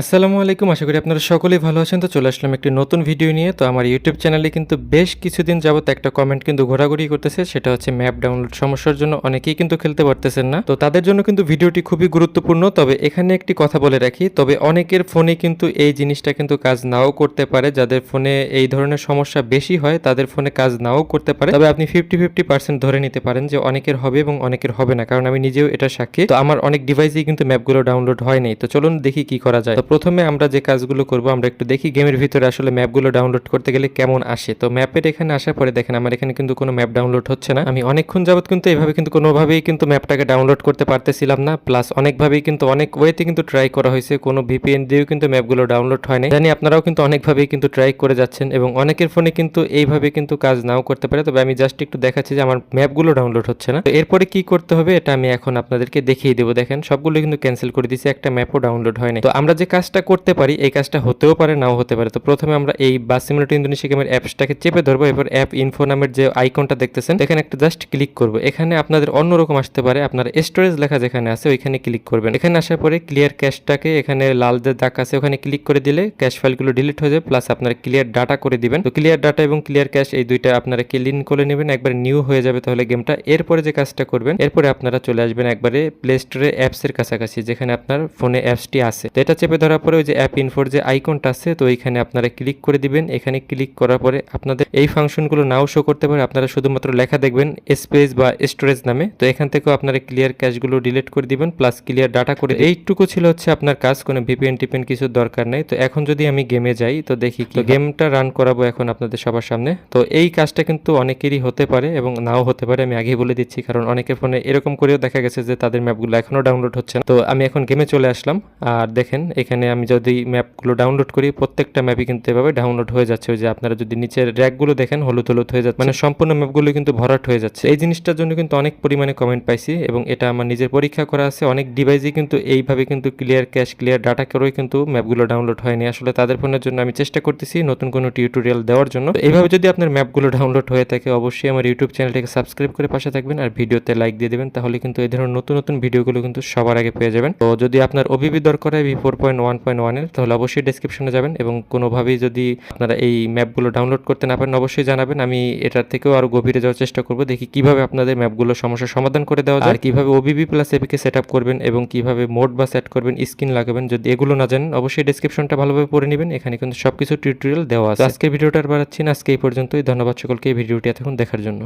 আসসালামু আলাইকুম, আশা করি আপনারা সকলেই ভালো আছেন। তো চলে আসলাম একটি নতুন ভিডিও নিয়ে। তো আমার ইউটিউব চ্যানেলে কিন্তু বেশ কিছুদিন যাবত একটা কমেন্ট কিন্তু ঘোরাঘুরি করতেছে। সেটা হচ্ছে ম্যাপ ডাউনলোড সমস্যার জন্য অনেকেই কিন্তু খেলতে পারতেছেন না। তো তাদের জন্য কিন্তু ভিডিওটি খুবই গুরুত্বপূর্ণ। তবে এখানে একটি কথা বলে রাখি, তবে অনেকের ফোনে কিন্তু এই জিনিসটা কিন্তু কাজ নাও করতে পারে। যাদের ফোনে এই ধরনের সমস্যা বেশি হয়, তাদের ফোনে কাজ নাও করতে পারে। তবে আপনি ফিফটি ফিফটি পার্সেন্ট ধরে নিতে পারেন যে অনেকের হবে এবং অনেকের হবে না, কারণ আমি নিজেও এটা সাক্ষী। তো আমার অনেক ডিভাইসেই কিন্তু ম্যাপগুলো ডাউনলোড হয়নি তো চলুন দেখি কি করা যায়। প্রথমে আমরা যে কাজগুলো করব, আমরা একটু দেখি গেমের ভিতরে আসলে ম্যাপগুলো ডাউনলোড করতে গেলে কেমন আসে। তো ম্যাপের এখানে আসার পরে দেখেন, আমার এখানে কিন্তু কোনো ম্যাপ ডাউনলোড হচ্ছে না। আমি অনেকক্ষণ যাবত কিন্তু এভাবে কিন্তু কোনোভাবেই কিন্তু ম্যাপটাকে ডাউনলোড করতে পারতেছিলাম না। প্লাস অনেকভাবেই কিন্তু অনেক ওয়েতে কিন্তু ট্রাই করা হয়েছে। কোনো ভিপিএন দিয়েও কিন্তু ম্যাপগুলো ডাউনলোড হয় না জানি আপনারাও কিন্তু অনেকভাবেই কিন্তু ট্রাই করে যাচ্ছেন এবং অনেকের ফোনে কিন্তু এইভাবে কিন্তু কাজ নাও করতে পারে। তবে আমি জাস্ট একটু দেখাচ্ছি যে আমার ম্যাপগুলো ডাউনলোড হচ্ছে না। তো এরপরে কি করতে হবে, এটা আমি এখন আপনাদেরকে দেখিয়ে দেবো। দেখেন, সবগুলো কিন্তু ক্যান্সেল করে দিয়েছি। একটা ম্যাপও ডাউনলোড হয়নি তো আমরা যে কাজটা করতে পারি, এই কাজটা হতেও পারে, নাও হতে পারে। তো প্রথমে আমরা এই বাস সিমুলেটর ইন্দোনেশিয়া গেমের অ্যাপসটাকে চেপে ধরবো, এরপর অ্যাপ ইনফো নামের যে আইকনটা দেখতেছেন এখানে একটা জাস্ট ক্লিক করব। এখানে আপনাদের অন্যরকম আসতে পারে, আপনার স্টোরেজ লেখা যেখানে আছে, ওইখানে ক্লিক করবেন। এখানে আসার পরে ক্লিয়ার ক্যাশটাকে এখানে লাল যে দাগ আছে, ওখানে ক্লিক করে দিলে ক্যাশ ফাইলগুলো ডিলিট হয়ে যাবে প্লাস আপনারা ক্লিয়ার ডাটা করে দিবেন। তো ক্লিয়ার ডাটা এবং ক্লিয়ার ক্যাশ এই দুইটা আপনারা ক্লিন করে নেবেন, একবার নিউ হয়ে যাবে তাহলে গেমটা। এরপরে যে কাজটা করবেন, এরপরে আপনারা চলে আসবেন একবারে প্লে স্টোরে অ্যাপসের কাছাকাছি, যেখানে আপনার ফোনে অ্যাপসটি আছে। তো এটা চেপে ধরার পরে ওই যে অ্যাপ ইনফোর যে আইকনটা আছে তো এখানে আপনারা ক্লিক করে দিবেন। এখানে ক্লিক করার পরে আপনাদের এই ফাংশনগুলো নাও শো করতে পারে। আপনারা শুধুমাত্র লেখা দেখবেন স্পেস বা স্টোরেজ নামে। তো এখান থেকেও আপনারা ক্লিয়ার ক্যাশগুলো ডিলিট করে দিবেন প্লাস ক্লিয়ার ডাটা করে এইটুকু ছিল হচ্ছে আপনার কাজ কোনো ভিপিএন টিপেন কিছু দরকার নেই। তো এখন যদি আমি গেমে যাই তো দেখি তো গেমটা রান করাবো এখন আপনাদের সবার সামনে। তো এই কাজটা কিন্তু অনেকেরই হতে পারে এবং নাও হতে পারে আমি আগেই বলে দিচ্ছি। কারণ অনেকের ফোনে এরকম করেও দেখা গেছে যে তাদের ম্যাপগুলো এখনও ডাউনলোড হচ্ছে না। তো আমি এখন গেমে চলে আসলাম। আর দেখেন এখানে আমি যদি ম্যাপগুলো ডাউনলোড করি, প্রত্যেকটা ম্যাপই কিন্তু এভাবে ডাউনলোড হয়ে যাচ্ছে। ওই যে আপনারা যদি নিচের র্যাকগুলো দেখেন, হলুদ হলুদ হয়ে যাচ্ছে। মানে সম্পূর্ণ ম্যাপগুলো কিন্তু ভরাট হয়ে যাচ্ছে। এই জিনিসটার জন্য কিন্তু অনেক পরিমাণে কমেন্ট পাইছি এবং এটা আমার নিজের পরীক্ষা করা আছে। অনেক ডিভাইসই কিন্তু এইভাবে কিন্তু ক্লিয়ার ক্যাশ ক্লিয়ার ডাটা করেও কিন্তু ম্যাপগুলো ডাউনলোড হয়নি। আসলে তাদের ফোনের জন্য আমি চেষ্টা করতেছি নতুন কোনো টিউটোরিয়াল দেওয়ার জন্য। এইভাবে যদি আপনার ম্যাপগুলো ডাউনলোড হয়ে থাকে, অবশ্যই আমার ইউটিউব চ্যানেলটিকে সাবস্ক্রাইব করে পাশে থাকবেন আর ভিডিওতে লাইক দিয়ে দেবেন। তাহলে কিন্তু এই ধরনের নতুন নতুন ভিডিওগুলো কিন্তু সবার আগে পেয়ে যাবেন। তো যদি আপনার ওবিবি দরকার হয় V four point one point ওয়ানের তাহলে অবশ্যই ডেসক্রিপশনে যাবেন এবং কোনোভাবেই যদি আপনারা এই ম্যাপগুলো ডাউনলোড করতে না পারেন অবশ্যই জানাবেন। আমি এটার থেকেও আরও গভীরে যাওয়ার চেষ্টা করব দেখি কীভাবে আপনাদের ম্যাপগুলো সমস্যার সমাধান করে দেওয়া যায় আর কীভাবে OBB plus APK set up করবেন এবং কীভাবে মোড বা সেট করবেন স্ক্রিন লাগাবেন যদি এগুলো না জানেন অবশ্যই ডেসক্রিপশনটা ভালোভাবে পড়ে নেবেন। এখানে কিন্তু সবকিছু টিউটোরিয়াল দেওয়া আছে। আজকের ভিডিওটা আর বাড়াচ্ছি না আজকে এই পর্যন্তই। ধন্যবাদ সকলকে এই ভিডিওটি এতক্ষণ দেখার জন্য।